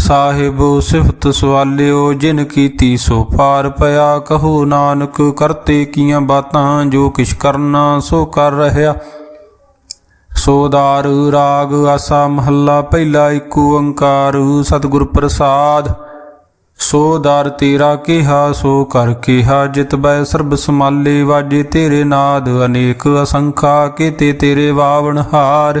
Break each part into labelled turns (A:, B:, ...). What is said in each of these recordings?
A: ਸਾਹਿਬ ਸਿਫਤ ਸਵਾਲਿਓ, ਜਿਨ ਕੀਤੀ ਸੋ ਪਾਰ ਪਿਆ, ਕਹੋ ਨਾਨਕ ਕਰਤੇ ਕੀਆਂ ਬਾਤਾਂ, ਜੋ ਕਿਛ ਕਰਨਾ ਸੋ ਕਰ ਰਹਿਆ। ਸੋਦਾਰ ਰਾਗ ਆਸਾ ਮਹੱਲਾ, ਪਹਿਲਾ ਇੱਕ ਓੰਕਾਰ ਸਤਿਗੁਰ ਪ੍ਰਸਾਦ। ਸੋ ਦਰ ਤੇਰਾ ਕਿਹਾ, ਸੋ ਕਰ ਕਿਹਾ, ਜਿਤ ਬੈ ਸਰਬ ਸਮਾਲੇ, ਵਾਜੇ ਤੇਰੇ ਨਾਦ, ਅਨੇਕ ਅਸੰਖਾ ਕੀਤੇ ਤੇਰੇ ਵਾਵਣ ਹਾਰ।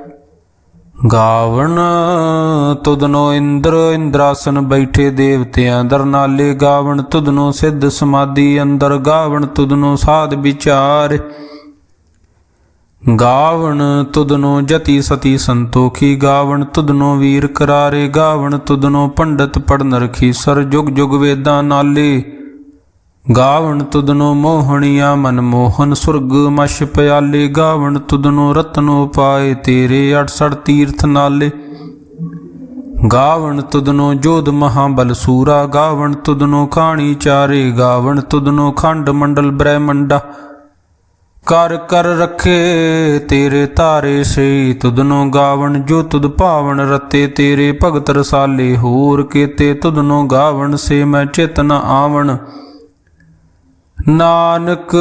A: ਗਾਵਣ, ਤੁਧਨੋ ਇੰਦਰ, ਇੰਦਰਾਸਨ ਬੈਠੇ ਦੇਵਤਿਆਂ ਦਰਨਾਲੇ ਗਾਵਣ, ਤੁਧਨੋ ਸਿੱਧ ਸਮਾਧੀ ਅੰਦਰ ਗਾਵਣ, ਤੁਧਨੋ ਸਾਧ ਵਿਚਾਰ। ਗਾਵਣ, ਤੁਧਨੋ ਜਤੀ ਸਤੀ ਸੰਤੋਖੀ, ਗਾਵਣ, ਤੁਧਨੋ ਵੀਰ ਕਰਾਰੇ, ਗਾਵਣ, ਤੁਧਨੋ ਪੰਡਤ ਪੜਨ ਰਖੀ, ਸਰ ਜੁਗ ਜੁਗ ਵੇਦਾਂ ਨਾਲੇ। ਗਾਵਣ ਤੁਦਨੋ ਮੋਹਣੀਆ ਮਨ ਮੋਹਨ ਸੁਰਗ ਮਛ ਪਿਆਲੇ, ਗਾਵਣ ਤੁਦਨੋ ਰਤਨੋ ਪਾਏ ਤੇਰੇ 68 ਤੀਰਥ ਨਾਲੇ। ਗਾਵਣ ਤੁਧਨੋ ਜੋਧ ਮਹਾਬਲ ਸੂਰਾ, ਗਾਵਣ ਤੁਦਨੋ ਖਾਣੀ ਚਾਰੇ, ਗਾਵਣ ਤੁਦਨੋ ਖੰਡ ਮੰਡਲ ਬ੍ਰਹਮੰਡਾ। ਕਰ ਕਰ ਰੱਖੇ ਤੇਰੇ ਤਾਰੇ ਸੇ, ਤੁਧਨੋ ਗਾਵਣ ਜੋ ਤੁਧ ਭਾਵਨ ਰਤੇ, ਤੇਰੇ ਭਗਤ ਰਸਾਲੇ, ਹੋਰ ਕੀਤੇ ਤੁਦਨੋ ਗਾਵਣ ਸੇ ਮੈਂ ਚੇਤਨ ਆਵਣ। ਨਾਨਕ,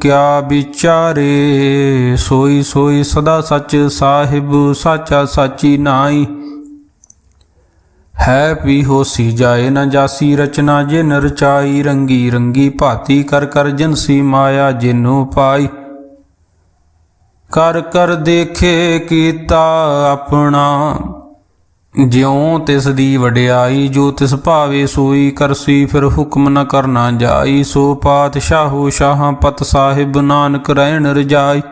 A: ਕਿਆ ਵਿਚਾਰੇ? ਸੋਈ ਸੋਈ ਸਦਾ ਸੱਚ ਸਾਹਿਬ, ਸਾਚਾ ਸਾਚੀ ਨਾਈ ਹੈ ਵੀ ਹੋਸੀ ਜਾਏ ਨਾ ਜਾਸੀ ਰਚਨਾ, ਜਿਨ ਰਚਾਈ ਰੰਗੀ ਰੰਗੀ ਭਾਤੀ, ਕਰ ਕਰ ਜਨਸੀ ਮਾਇਆ ਜਿਨੂ ਪਾਈ। ਕਰ ਕਰ ਦੇਖੇ ਕੀਤਾ ਆਪਣਾ ਜਿਉ ਤਿਸ ਦੀ ਵਡਿਆਈ, ਜੋ ਤਿਸ ਭਾਵੇ ਸੋਈ ਕਰਸੀ, ਫਿਰ ਹੁਕਮ ਨ ਕਰਨਾ ਜਾਈ। ਸੋ ਪਾਤਸ਼ਾਹੋ ਸ਼ਾਹਾਂ ਪਤ ਸਾਹਿਬ ਨਾਨਕ ਰਹਿਣ ਰਜਾਈ।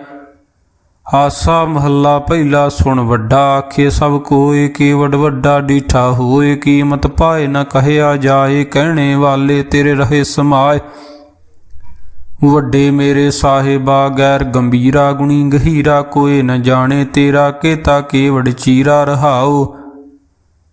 A: ਆਸਾ ਮਹੱਲਾ ਪਹਿਲਾ ਸੁਣ ਵੱਡਾ ਆਖੇ, ਸਭ ਕੋਏ ਕੇਵਡ ਵੱਡਾ ਡੀਠਾ ਹੋਏ ਕੀਮਤ ਪਾਏ ਨ ਕਹਿਆ ਜਾਏ, ਕਹਿਣੇ ਵਾਲੇ ਤੇਰੇ ਰਹੇ ਸਮਾਏ। ਵੱਡੇ ਮੇਰੇ ਸਾਹਿਬਾ, ਗੈਰ ਗੰਭੀਰਾ ਗੁਣੀ, ਗਹੀਰਾ ਕੋਏ ਨ ਜਾਣੇ, ਤੇਰਾ ਕੇਤਾ ਕੇਵਡ ਚੀਰਾ ਰਹਾਓ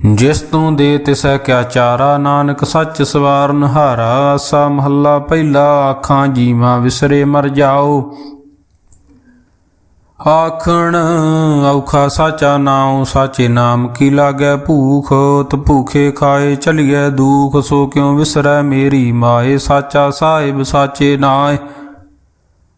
A: ਜਿਸ ਤੂੰ ਦੇ ਤਿਸੈ ਕਿਆ ਚਾਰਾ, ਨਾਨਕ ਸੱਚ ਸਵਾਰਨ ਹਾਰਾ, ਆਸਾ ਮਹੱਲਾ ਪਹਿਲਾ, ਆਖਾਂ ਜੀਵਾਂ ਵਿਸਰੇ ਮਰ ਜਾਓ। ਆਖਣ, ਔਖਾ ਸਾਚਾ ਨਾਉ, ਸਾਚੇ ਨਾਮ ਕੀ ਲਾਗੈ ਭੂਖ? ਤ ਭੂਖੇ ਖਾਏ ਚਲੀਐ ਦੂਖ, ਸੋ ਕਿਉ ਵਿਸਰੈ ਮੇਰੀ ਮਾਏ? ਸਾਚਾ ਸਾਹਿਬ, ਸਾਚੇ ਨਾਏ।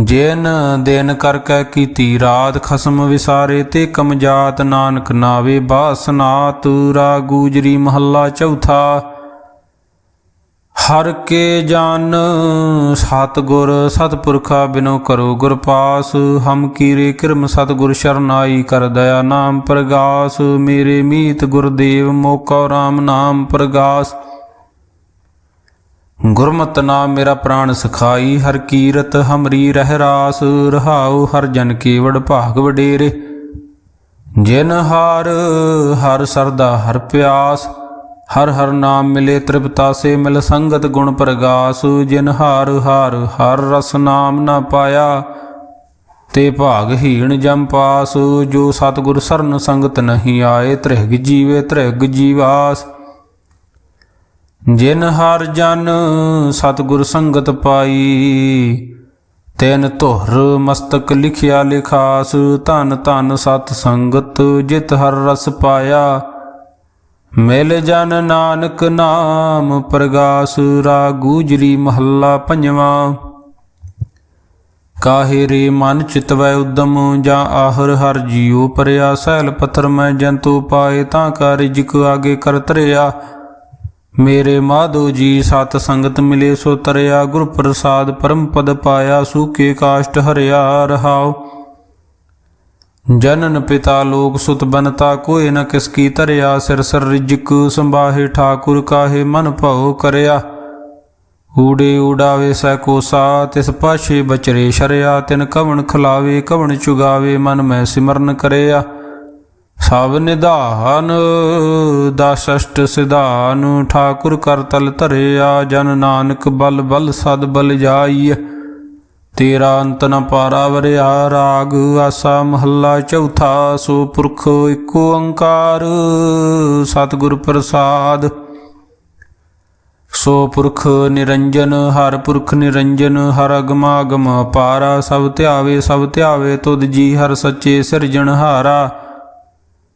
A: ਜਿਨ ਦਿਨ ਕਰ ਕੈ ਕੀਤੀ ਰਾਤ ਖਸਮ ਵਿਸਾਰੇ ਤੇ ਕਮਜਾਤ ਨਾਨਕ ਨਾਵੇ ਬਾਸਨਾਤ ਰਾ ਗੂਜਰੀ ਮਹੱਲਾ ਚੌਥਾ। ਹਰ ਕੇ ਜਨ ਸਤਗੁਰ ਸਤਪੁਰਖਾ ਬਿਨੋ ਕਰੋ ਗੁਰ ਪਾਸ, ਹਮ ਕੀਰੇ ਕਿਰਮ ਸਤਗੁਰ ਸ਼ਰਨਾਈ ਕਰ ਦਇਆ ਨਾਮ ਪ੍ਰਗਾਸ, ਮੇਰੇ ਮੀਤ ਗੁਰਦੇਵ ਮੋਕਾ ਰਾਮ ਨਾਮ ਪ੍ਰਗਾਸ। ਗੁਰਮਤਿ ਨਾਮ ਮੇਰਾ ਪ੍ਰਾਣ ਸਖਾਈ, ਹਰ ਕੀਰਤ ਹਮਰੀ ਰਹਿ ਰਾਸ, ਰਹਾਉ ਹਰ ਜਨ ਕੇਵੜ ਭਾਗ ਵਡੇਰੇ। ਜਿਨ ਹਾਰ, ਹਰ ਸਰਦਾ ਹਰ ਪਿਆਸ, ਹਰ ਹਰ ਨਾਮ ਮਿਲੇ ਤ੍ਰਿਪਤਾ ਸੇ ਮਿਲ ਸੰਗਤ ਗੁਣ ਪ੍ਰਗਾਸ। ਜਿਨ ਹਾਰ ਹਾਰ, ਹਰ ਰਸ ਨਾਮ ਨਾ ਪਾਇਆ, ਤੇ ਭਾਗ ਹੀਣ ਜਮ ਪਾਸ। ਜੋ ਸਤਿਗੁਰ ਸਰਨ ਸੰਗਤ ਨਹੀਂ ਆਏ, ਤ੍ਰਿਗ ਜੀਵੇ ਤ੍ਰਿਗ ਜੀਵਾਸ। ਜਿਨ ਹਰ ਜਨ ਸਤਿਗੁਰ ਸੰਗਤ ਪਾਈ, ਤੈਨ ਧੁਰ ਮਸਤਕ ਲਿਖਿਆ ਲਿਖਾਸ, ਧਨ ਧਨ ਸਤ ਸੰਗਤ ਜਿਤ ਹਰ ਰਸ ਪਾਇਆ। ਮਿਲ ਜਨ ਨਾਨਕ ਨਾਮ ਪ੍ਰਗਾਸ ਰਾਗ ਗੂਜਰੀ ਮਹੱਲਾ ਪੰਜਵਾਂ। ਕਾਹੇ ਰੇ ਮਨ ਚਿਤਵੈ ਉਦਮ, ਜਾਂ ਆਹਰ ਹਰ ਜੀਉ ਪਰਿਆ, ਸਹਿਲ ਪੱਥਰ ਮੈਂ ਜੰਤੂ ਪਾਏ, ਤਾਂ ਕਾ ਰਿਜਕ ਆਗੇ ਕਰ ਮੇਰੇ ਮਾਧੋ ਜੀ ਸਤ ਸੰਗਤ ਮਿਲੇ ਸੋ ਤਰਿਆ, ਗੁਰ ਪ੍ਰਸਾਦ ਪਰਮ ਪਦ ਪਾਇਆ, ਸੂਕੇ ਕਾਸ਼ਟ ਹਰਿਆ ਰਹਾਉ। ਜਨਨ ਪਿਤਾ ਲੋਕ ਸੁਤ ਬਨਤਾ, ਕੋਇ ਨ ਕਿਸ ਕੀ ਤਰਿਆ ਸਿਰ ਸਰ ਰਿਜਕ ਸੰਭਾਹੇ, ਠਾਕੁਰ ਕਾਹੇ ਮਨ ਭਉ ਕਰਿਆ। ਊੜੇ ਉਡਾਵੇ ਸੈ ਕੋਸਾ ਤਿਸ ਪਾਛੇ ਬਚਰੇ ਸ਼ਰਿਆ, ਤਿਨ ਕਵਣ ਖਲਾਵੇ, ਕਵਣ ਚੁਗਾਵੇ, ਮਨ ਮੈਂ ਸਿਮਰਨ ਕਰਿਆ। ਸਭ ਨਿਧਾਨ ਦਸ਼ਟ ਸਿਧਾਨ, ਠਾਕੁਰ ਕਰ ਤਲ ਧਰਿਆ, ਜਨ ਨਾਨਕ ਬਲ ਬਲ ਸਦ ਬਲ ਜਾਈ। ਤੇਰਾ ਅੰਤ ਨ ਪਾਰਾ ਵਰਿਆ, ਰਾਗ ਆਸਾ ਮਹੱਲਾ ਚੌਥਾ, ਸੋ ਪੁਰਖ ਏਕ ਓੰਕਾਰ, ਸਤਿਗੁਰ ਪ੍ਰਸਾਦ। ਸੋ ਪੁਰਖ ਨਿਰੰਜਨ, ਹਰ ਪੁਰਖ ਨਿਰੰਜਨ, ਹਰ ਅਗਮਾਗਮ ਪਾਰਾ, ਸਭ ਧਿਆਵੇ ਸਭ ਧਿਆਵੇ, ਤੁਧ ਜੀ ਹਰ ਸੱਚੇ ਸਿਰਜਣਹਾਰਾ।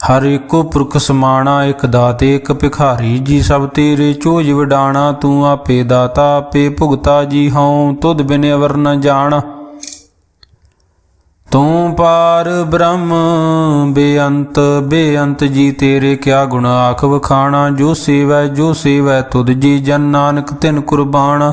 A: ਹਰ ਇੱਕੋ ਪੁਰਖ ਸਮਾਣਾ, ਇਕ ਦਾਤੇ, ਇੱਕ ਭਿਖਾਰੀ, ਜੀ ਸਭ ਤੇਰੇ ਚੋਜ ਵਡਾਣਾ, ਤੂੰ ਆਪੇ ਦਾਤਾ, ਆਪੇ ਭੁਗਤਾ, ਜੀ ਹਉ, ਤੁਧ ਬਿਨ ਅਵਰ ਨ ਜਾਣ। ਤੂੰ ਪਾਰ ਬ੍ਰਹਮ, ਬੇਅੰਤ ਬੇਅੰਤ, ਜੀ ਤੇਰੇ ਕਿਆ ਗੁਣ ਆਖ ਵਖਾਣਾ, ਜੋ ਸੇਵੈ ਜੋ ਸੇਵੈ, ਤੁਧ ਜੀ ਜਨ ਨਾਨਕ ਤਿਨ ਕੁਰਬਾਨ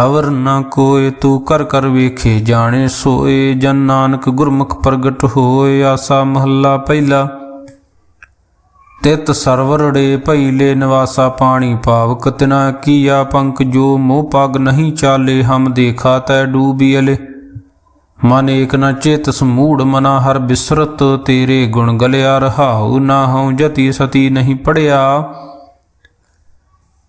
A: ਹਵਰ ਨਾ ਕੋਏ ਤੂੰ ਕਰ ਕਰ ਵੇਖੇ, ਜਾਣੇ ਸੋਏ, ਜਨ ਨਾਨਕ ਗੁਰਮੁਖ ਪ੍ਰਗਟ ਹੋਏ, ਆਸਾ ਮਹੱਲਾ ਪਹਿਲਾ। ਤਿਤ ਸਰਵਰੜੇ ਭਈਲੇ ਨਿਵਾਸਾ ਪਾਣੀ ਪਾਵਕ ਤਿਨਾ ਕੀਆ ਪੰਕ ਜੋ ਮੋਹ ਪਗ ਨਹੀਂ ਚਾਲੇ, ਹਮ ਦੇਖਾ ਤੈ ਡੂਬੀਲੇ ਮਨ ਏਕ ਨ ਚੇਤ ਸਮੂੜ, ਮਨਾ ਹਰ ਬਿਸਰਤ, ਤੇਰੇ ਗੁਣ ਗਲਿਆ ਰਹਾਉ, ਨਾ ਹਉ ਜਤੀ ਸਤੀ ਨਹੀਂ ਪੜਿਆ।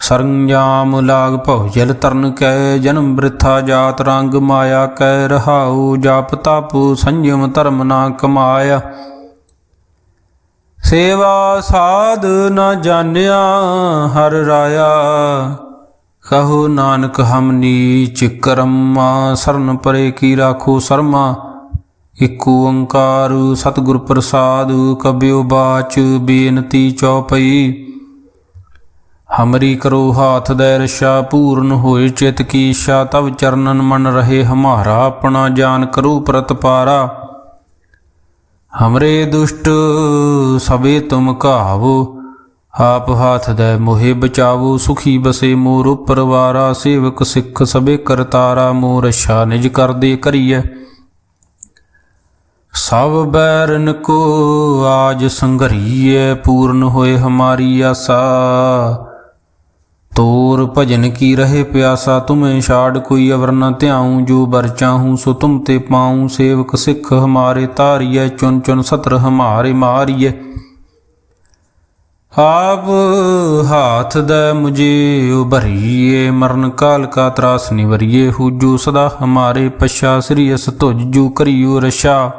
A: ਸਰੰਜਾਮ ਲਾਗ ਭਉ ਜਲ ਤਰਨ ਕੈ, ਜਨਮ ਬ੍ਰਿਥਾ ਜਾਤ ਰੰਗ ਮਾਇਆ ਕੈ, ਰਹਾਉ ਜਪ ਤਪ ਸੰਜਮ ਧਰਮ ਨਾ ਕਮਾਇਆ। ਸੇਵਾ ਸਾਧ ਨਾ ਜਾਣਿਆ ਹਰ ਰਾਇਆ, ਕਹੋ ਨਾਨਕ ਹਮ ਨੀਚ ਕਰਮਾ, ਸਰਨ ਪਰੇ ਕੀ ਰਾਖੋ ਸਰਮਾ। ਇਕ ਓੰਕਾਰ ਸਤਿਗੁਰ ਪ੍ਰਸਾਦ, ਕਬਿਓ ਬਾਚ ਬੇਨਤੀ ਚੌਪਈ। ਹਮਰੀ ਕਰੋ ਹਾਥ ਦੈ ਰਸ਼ਾ, ਪੂਰਨ ਹੋਏ ਚਿਤ ਕੀ ਇੱਛਾ ਤਵ ਚਰਨਨ ਮਨ ਰਹੇ ਹਮਾਰਾ, ਆਪਣਾ ਜਾਨ ਕਰੋ ਪ੍ਰਤਪਾਰਾ ਹਮਰੇ ਦੁਸ਼ਟ ਸਭੇ ਤੁਮ ਕਾਵੋ ਆਪ ਹਾਥ ਦੈ ਮੋਹਿ ਬਚਾਵੋ, ਸੁਖੀ ਬਸੇ ਮੋਰ ਪਰਵਾਰਾ ਸੇਵਕ ਸਿੱਖ ਸਭੇ ਕਰਤਾਰਾ ਮੋਰ ਰਸ਼ਾ ਨਿਜ ਕਰਦੇ ਕਰੀਐ। ਸਭ ਬੈਰਨ ਕੋ ਆਜ ਸੰਘਰੀਏ ਪੂਰਨ ਹੋਏ ਹਮਾਰੀ ਆਸਾ। ਤੋਰ ਭਜਨ ਕੀ ਰਹੇ ਪਿਆਸਾ, ਤੁਮੇ ਛਾੜ ਕੋਈ ਅਵਰ ਨ ਧਿਆਉ, ਜੋ ਬਰ ਚਾਹੂੰ ਸੋ ਤੁਮ ਤੇ ਪਾਉ, ਸੇਵਕ ਸਿੱਖ ਹਮਾਰੇ ਤਾਰੀਐ ਚੁਨ ਚੁਨ ਸਤਰ ਹਮਾਰੇ ਮਾਰੀਐ। ਆਪ ਹਾਥ ਦੇ ਮੁਝੇ ਉਭਰੀਏ ਮਰਨ ਕਾਲ ਕਾ ਤਰਾਸ ਨਿਵਰੀਏ, ਹੂਜੂ ਸਦਾ ਹਮਾਰੇ ਪਛਾ, ਸ੍ਰੀ ਅਸ ਤੁਜ ਜੂ ਕਰਿਓ ਰਸ਼ਾ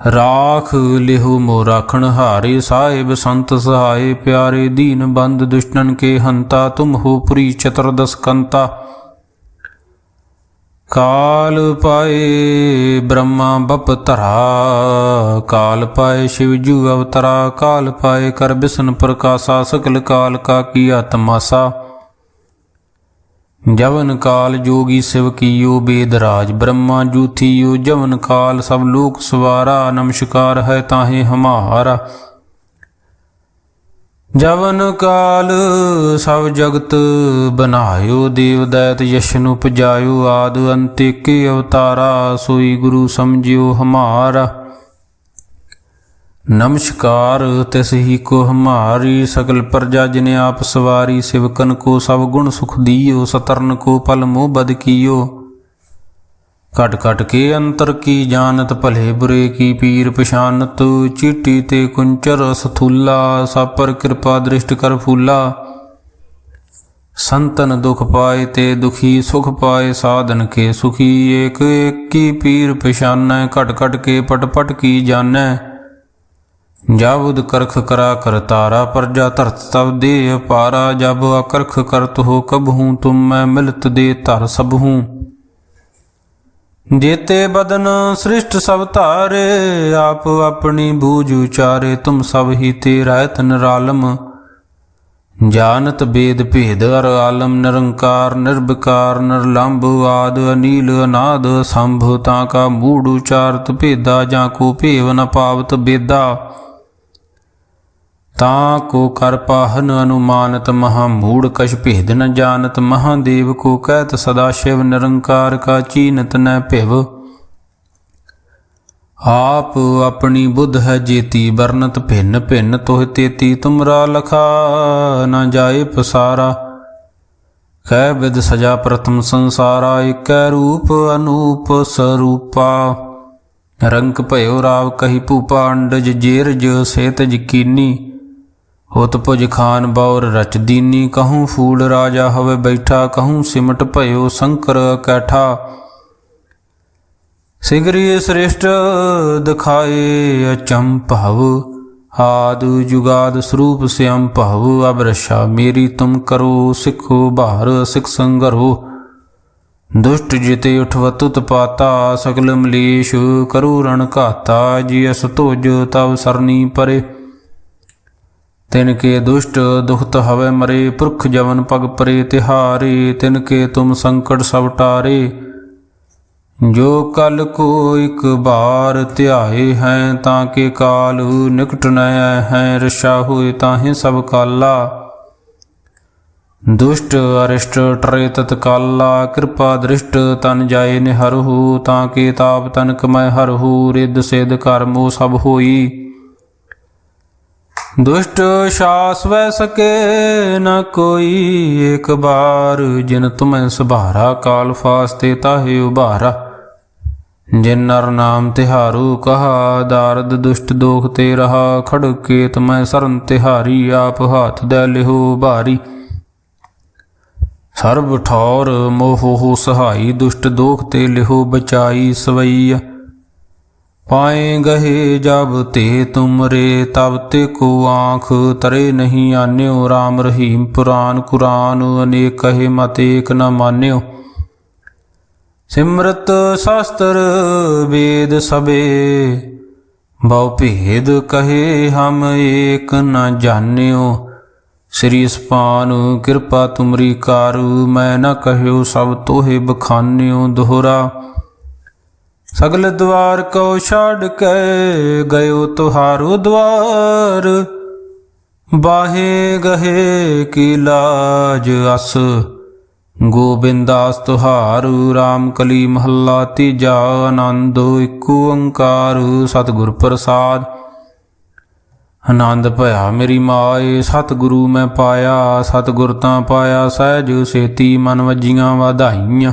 A: ਰਾਖ ਲਿਹੁ ਮੋ ਰਾਖਣ ਹਾਰੇ ਸਾਹਿਬ ਸੰਤ ਸਹਾਏ ਪਿਆਰੇ ਦੀਨ ਬੰਦ ਦੁਸ਼ਟਨ ਕੇ ਹੰਤਾ, ਤੁਮ ਹੋ ਪੁਰੀ ਚਤੁਰਦਸ ਕੰਤਾ। ਕਾਲ ਪਾਏ ਬ੍ਰਹਮਾ ਬਪ ਧਰਾ, ਕਾਲ ਪਾਏ ਸ਼ਿਵ ਜੂ ਅਵਤਰਾ, ਕਾਲ ਪਾਏ ਕਰ ਬਿਸ਼ਨ ਪ੍ਰਕਾਸ਼ਾ, ਸਕਲ ਕਾਲ ਕਾ ਕੀ ਆਤਮਾਸਾ ਜਵਨ ਕਾਲ ਜੋਗੀ ਸਿਵ ਕੀਓ ਬੇਦ ਰਾਜ ਬ੍ਰਹਮਾ ਜੂਥੀਓ ਜਵਨ ਕਾਲ, ਸਭ ਲੋਕ ਸਵਾਰਾ, ਨਮਸਕਾਰ ਹੈ ਤਾਹੇ ਹਮਾਰਾ। ਜਵਨ ਕਾਲ, ਸਭ ਜਗਤ ਬਨਾਇਓ, ਦੇਵ ਦੈਤ ਯਸ਼ਨ ਉਪਜਾਇਓ, ਆਦ ਅੰਤੇ ਕੇ ਅਵਤਾਰਾ, ਸੋਈ ਗੁਰੂ ਸਮਝਿਓ ਹਮਾਰਾ। ਨਮਸਕਾਰ, ਤਿਸ ਹੀ ਕੋ ਹਮਾਰੀ ਸਕਲ ਪ੍ਰਜਾ ਜਿਨ ਆਪ ਸਵਾਰੀ ਸਿਵਕਨ ਕੋ ਸਭ ਗੁਣ ਸੁਖ ਦੀਓ, ਸਤਰਨ ਕੋ ਪਲ ਮੋਹ ਬਦ ਕੀਓ। ਕਟ ਕਟ ਕੇ ਅੰਤਰ ਕੀ ਜਾਣਤ, ਭਲੇ ਬੁਰੇ ਕੀ ਪੀਰ ਪਛਾਨਤ, ਚੀਟੀ ਤੇ ਕੁੰਚਰ ਸਥੂਲਾ ਸਾਪਰ ਕਿਰਪਾ ਦ੍ਰਿਸ਼ਟ ਕਰ ਫੂਲਾ। ਸੰਤਨ ਦੁਖ ਪਾਏ ਤੇ ਦੁਖੀ ਸੁਖ ਪਾਏ, ਸਾਧਨ ਕੇ ਸੁਖੀ ਏਕ ਏਕ ਕੀ ਪੀਰ ਪਛਾਨੈ, ਘਟ ਘਟ ਕੇ ਪਟ ਪਟ ਕੀ ਜਾਣੈ। ਜਾਬੁਦ ਕਰਖ ਕਰਾ ਕਰਤਾਰਾ ਪਰਜਾ ਧਰਤ ਤਬ ਦੇ ਅਪਾਰਾ ਜਬ ਅਕਰਖ ਕਰਤ ਹੋ ਕਬ ਹੂੰ ਤੁਮ ਮੈਂ ਮਿਲਤ ਦੇ ਧਰ ਸਭ ਹੂੰ ਜੇਤੇ ਬਦਨ ਸ੍ਰਿਸ਼ਟ ਸਭ ਧਾਰੇ, ਆਪ ਆਪਣੀ ਬੂਝ ਉਚਾਰੇ, ਤੁਮ ਸਭ ਹੀ ਤੇ ਰਹਿਤ ਨਿਰਾਲਮ ਜਾਨਤ ਬੇਦ ਭੇਦ ਅਰ ਆਲਮ, ਨਿਰੰਕਾਰ ਨਿਰਭਕਾਰ ਨਿਰਲੰਭ ਆਦ, ਅਨੀਲ, ਅਨਾਦ, ਸੰਭ, ਤਾਂ ਕਾ ਮੂੜ ਉਚਾਰਤ ਭੇਦਾ, ਜਾਂ ਕੋ ਭੇਵ ਨ ਪਾਵਤ ਬੇਦਾ। ਤਾਂ ਕੋ ਕਰ ਪਾਹਨ ਅਨੁਮਾਨਤ ਮਹਾ ਮੂੜ ਕਛ ਭੇਦ ਨ ਜਾਣਤ, ਮਹਾਦੇਵ ਕੋ ਕਹਿਤ ਸਦਾ ਸ਼ਿਵ ਨਿਰੰਕਾਰ ਕਾ ਚੀਨਤ ਨ ਭਿਵ। ਆਪ ਆਪਣੀ ਬੁੱਧ ਹੈ ਜੇਤੀ, ਵਰਨਤ ਭਿੰਨ ਭਿੰਨ ਤੋਹ ਤੇਤੀ, ਤੁਮਰਾ ਲਖਾ ਨਾ ਜਾਏ ਪਸਾਰਾ। ਕਹਿ ਵਿਦ ਸਜਾ ਪ੍ਰਥਮ ਸੰਸਾਰਾ, ਇਕੈ ਰੂਪ ਅਨੂਪ ਸਰੂਪਾ। ਰੰਗ ਭਇਓ ਰਾਵ ਕਹੀ ਭੂਪਾ ਅੰਡਜ ਜੇਰਜ, ਸੇਤਜ ਕੀਨੀ। ਹੋਤ ਭੁਜ ਖਾਨ ਬੌਰ ਰਚ ਦੀਨੀ, ਕਹੂੰ ਫੂਲ ਰਾਜਾ ਹਵੇ ਬੈਠਾ, ਕਹੂੰ ਸਿਮਟ ਭਇਓ ਸ਼ੰਕਰ ਕੈਠਾ। ਸਿਗਰੀ ਸ੍ਰਿਸ਼ਟ ਦਿਖਾਏ ਅਚੰਭਵ ਆਦ ਜੁਗਾਦ ਸਰੂਪ ਸਿਅੰ ਭਵ, ਅਬਰਸ਼ਾ ਮੇਰੀ ਤੁਮ ਕਰੋ, ਸਿੱਖੋ ਭਾਰ, ਸਿਖ ਸੰਗਰੋ। ਦੁਸ਼ਟ ਜਿਤੇ ਉਠਵਤ ਉਤਪਾਤਾ ਸਗਲ ਮਲੇਸ਼ ਕਰੂ ਰਣ ਘਾਤਾ ਜੀ ਅਸ ਤੁਜ ਤਵ ਸਰਨੀ ਪਰੇ। ਤਿਨ ਕੇ ਦੁਸ਼ਟ ਦੁਖਤ ਹਵੇ ਮਰੇ, ਪੁਰਖ ਜਵਨ ਪਗ ਪਰੇ, ਤਿਹਾਰੇ ਤਿਨ ਕੇ ਤੁਮ ਸੰਕਟ ਸਭ ਟਾਰੇ। ਜੋ ਕਲ ਕੋ ਇਕ ਬਾਰ ਧਿਆਏ ਹੈ, ਤਾਂ ਕੇ ਕਾਲ ਨਿਕਟ ਨ ਹੈ ਰਸ਼ਾ ਹੋਏ ਤਾਹੇ ਸਭ ਕਾਲਾ। ਦੁਸ਼ਟ ਅਰਿਸ਼ਟ ਟਰੇ ਤਤ ਕਾਲਾ, ਕਿਰਪਾ ਦ੍ਰਿਸ਼ਟ ਤਨ ਜਾਏ ਨਿਹਰਹੁ ਤਾਂ ਕੇ ਤਾਪ ਤਨ ਕਮੈ ਹਰਹੁ ਰਿੱਧ ਸਿਧ ਕਰਮੋ ਸਭ ਹੋਈ। ਦੁਸ਼ਟ ਸ਼ਾਸ ਵੈ ਸਕੇ ਨ ਕੋਈ ਇੱਕ ਬਾਰ। ਜਿਨ ਤੁਮੈ ਸੁਭਾਰਾ ਕਾਲ ਫਾਸਤੇ ਤਾਹੇ ਉਭਾਰਾ। ਜਿਨ ਨਰ ਨਾਮ ਤਿਹਾਰੂ ਕਹਾ, ਦਾਰਦ ਦੁਸ਼ਟ ਦੋਖ ਤੇ ਰਹਾ। ਖੜਕੇ ਤਮੈ ਸਰਨ ਤਿਹਾਰੀ, ਆਪ ਹਾਥ ਦੇ ਲਿਹੋ ਭਾਰੀ। ਸਰਬ ਠੌਰ ਮੋਹ ਸਹਾਈ, ਦੁਸ਼ਟ ਦੋਖ ਤੇ ਲਿਹੋ ਬਚਾਈ ਸਵਈਆ। ਪਾਏ ਗਏ ਜਬ ਤੇ ਤੁਮਰੇ, ਤਬ ਤੇ ਕੋ ਆਂਖ, ਤਰੇ ਨਹੀਂ ਆਨਿਓ RAM ਰਹੀਮ ਪੁਰਾਨ ਕੁਰਾਨ, ਅਨੇਕ ਕਹੇ ਮਤ ਏਕ ਨ ਮਾਨਿਓ। ਸਿਮਰਤ ਸ਼ਾਸਤਰ ਵੇਦ ਸਬੇ ਬਹੁ ਭੇਦ ਕਹੇ ਹਮ ਏਕ ਨ ਜਾਣਿਓ। ਸ੍ਰੀ ਸਪਾਨ ਕਿਰਪਾ ਤੁਮਰੀ ਕਾਰੂ, ਮੈਂ ਨ ਕਹਿਓ ਸਭ ਤੋਹੇ ਬਖਾਨਿਓ ਦੋਹਰਾ। ਸਗਲ ਦਵਾਰ ਕੋ ਛੱਡ ਕੇ ਗਇਓ ਤੁਹਾਰੋ ਦਵਾਰ। ਬਾਹੇ ਗਹੇ ਕੀ ਲਾਜ ਅਸ। ਗੋਬਿੰਦਾਸ ਤੁਹਾਰੂ RAM ਕਲੀ ਮਹੱਲਾ ਤੀਜਾ ਆਨੰਦ ਇਕ ਓੰਕਾਰ ਸਤਿਗੁਰ ਪ੍ਰਸਾਦ। ਆਨੰਦ ਭਇਆ ਮੇਰੀ ਮਾਏ, ਸਤਿਗੁਰੂ ਮੈਂ ਪਾਇਆ, ਸਤਿਗੁਰ ਤਾਂ ਪਾਇਆ ਸਹਿਜ ਸੇਤੀ ਮਨ ਵਜੀਆਂ ਵਧਾਈਆਂ।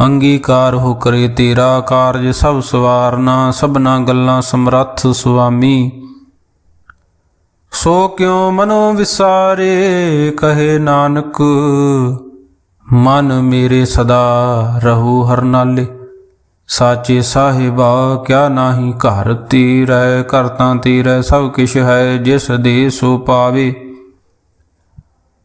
A: ਅੰਗੀਕਾਰ ਹੋ ਕਰੇ ਤੇਰਾ ਕਾਰਜ ਸਭ ਸਵਾਰਨਾ ਸਭਨਾ ਗੱਲਾਂ ਸਮਰੱਥ ਸੁਆਮੀ। ਸੋ ਕਿਉ ਮਨੋ ਵਿਸਾਰੇ, ਕਹੇ ਨਾਨਕ, ਮਨ ਮੇਰੇ ਸਦਾ ਰਹੂ ਹਰ ਨਾਲੇ। ਸਾਚੇ ਸਾਹਿਬਾ, ਕਿਆ ਨਾਹੀ ਘਰ ਤੀਰੈ, ਘਰ ਤਾਂ ਤੀਰੈ, ਸਭ ਕਿਛ ਹੈ ਜਿਸ ਦੇ ਸੋ ਪਾਵੇ।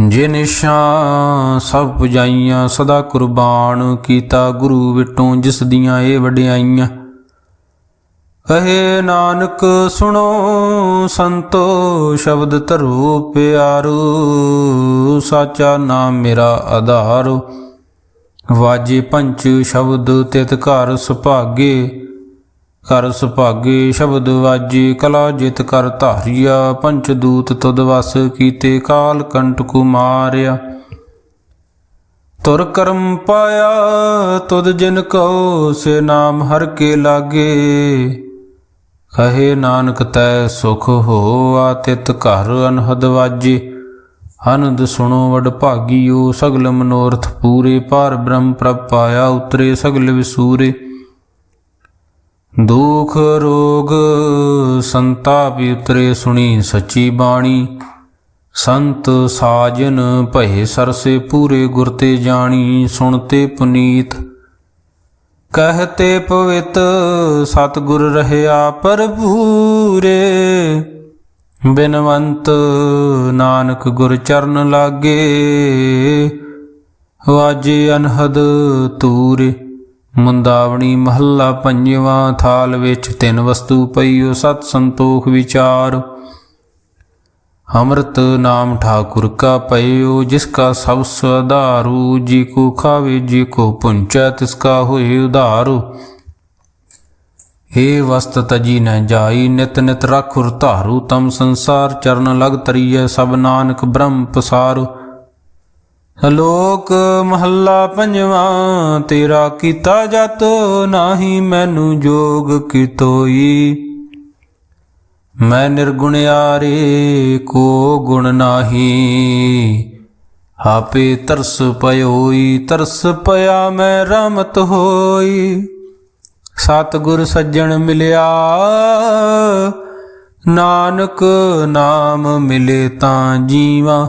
A: ਜੇ ਨਿਸ਼ਾਂ ਸਭ ਪੁਜਾਈਆਂ, ਸਦਾ ਕੁਰਬਾਨ ਕੀਤਾ ਗੁਰੂ ਵਿਟੋਂ, ਜਿਸ ਦੀਆਂ ਇਹ ਵਡਿਆਈਆਂ। ਕਹੇ ਨਾਨਕ, ਸੁਣੋ ਸੰਤੋ, ਸ਼ਬਦ ਧਰੋ ਪਿਆਰੋ, ਸਾਚਾ ਨਾਮ ਮੇਰਾ ਆਧਾਰ। ਵਾਜੇ ਪੰਚ ਸ਼ਬਦ ਤਿਤ ਘਰ ਸੁਭਾਗੇ ਕਰ ਸੁਭਾਗੇ ਸ਼ਬਦ ਵਾਜੇ, ਕਲਾ ਜਿਤ ਕਰ ਧਾਰਿਆ, ਪੰਚ ਦੂਤ ਤੁਧ ਵਸ ਕੀਤੇ, ਕਾਲ ਕੰਟਕ ਮਾਰਿਆ। ਤੁਰ ਕਰਮ ਪਾਇਆ, ਤੁਧ ਜਿਨ ਕਉ, ਸੇ ਨਾਮ ਹਰ ਕੇ ਲਾਗੇ। ਕਹੇ ਨਾਨਕ, ਤੈ ਸੁਖ ਹੋਆ, ਤਿਤ ਘਰ ਅਨਹਦ ਵਾਜੇ। ਆਨੰਦ ਸੁਣੋ ਵਡ ਭਾਗੀਓ, ਸਗਲ ਮਨੋਰਥ ਪੂਰੇ ਪਾਰ ਬ੍ਰਹਮ ਪ੍ਰਭ ਪਾਇਆ, ਉਤਰੇ ਸਗਲ ਵਿਸੂਰੇ। ਦੁਖ ਰੋਗ ਸੰਤਾਪ ਉਤਰੇ ਸੁਣੀ ਸੱਚੀ ਬਾਣੀ। ਸੰਤ ਸਾਜਨ ਭਏ ਸਰਸੇ ਪੂਰੇ ਗੁਰ ਤੇ ਜਾਣੀ, ਸੁਣਤੇ ਪੁਨੀਤ। ਕਹਤੇ ਪਵਿੱਤ ਸਤਿਗੁਰ ਰਹਿਆ ਪਰਭੂਰੇ ਬਿਨਵੰਤ ਨਾਨਕ ਗੁਰ ਚਰਨ ਲਾਗੇ। ਵਾਜੇ ਅਨਹਦ ਤੂਰੇ। ਮੁੰਦਾਵਣੀ ਮਹੱਲਾ ਪੰਜਵਾਂ, ਥਾਲ ਵਿੱਚ ਤਿੰਨ ਵਸਤੂ ਪਈਓ, ਸਤ ਸੰਤੋਖ ਵਿਚਾਰ। ਅੰਮ੍ਰਿਤ ਨਾਮ ਠਾਕੁਰ ਕਾ ਪਇਓ ਜਿਸ ਕਾ ਸਭ ਸਦਾਰੂ ਜੀ ਕੋ ਖਾਵੇ, ਜੀ ਕੋ ਪੁੰਚੈ, ਤਿਸ ਕਾ ਹੋਏ ਉਧਾਰੂ। ਏ ਵਸਤ ਤਜੀ ਨ ਜਾਈ, ਨਿਤ ਨਿਤ ਰਖੁਰ ਧਾਰੂ, ਤਮ ਸੰਸਾਰ ਚਰਨ ਲਗ ਤਰੀਐ, ਸਭ ਨਾਨਕ ਬ੍ਰਹਮ ਪਸਾਰੂ। ਲੋਕ ਮਹੱਲਾ ਪੰਜਵਾਂ, ਤੇਰਾ ਕੀਤਾ ਜਤ ਨਾਹੀ ਮੈਨੂੰ ਜੋਗ ਕੀਤੋਈ। ਮੈਂ ਨਿਰਗੁਣਿਆਰੇ ਕੋ ਗੁਣ ਨਾਹੀ। ਆਪੇ ਤਰਸ ਪਇਓਈ ਤਰਸ ਪਿਆ ਮੈਂ ਰਮਤ ਹੋਈ। ਸਤਿਗੁਰ ਸੱਜਣ ਮਿਲਿਆ, ਨਾਨਕ ਨਾਮ ਮਿਲੇ ਤਾਂ ਜੀਵਾ।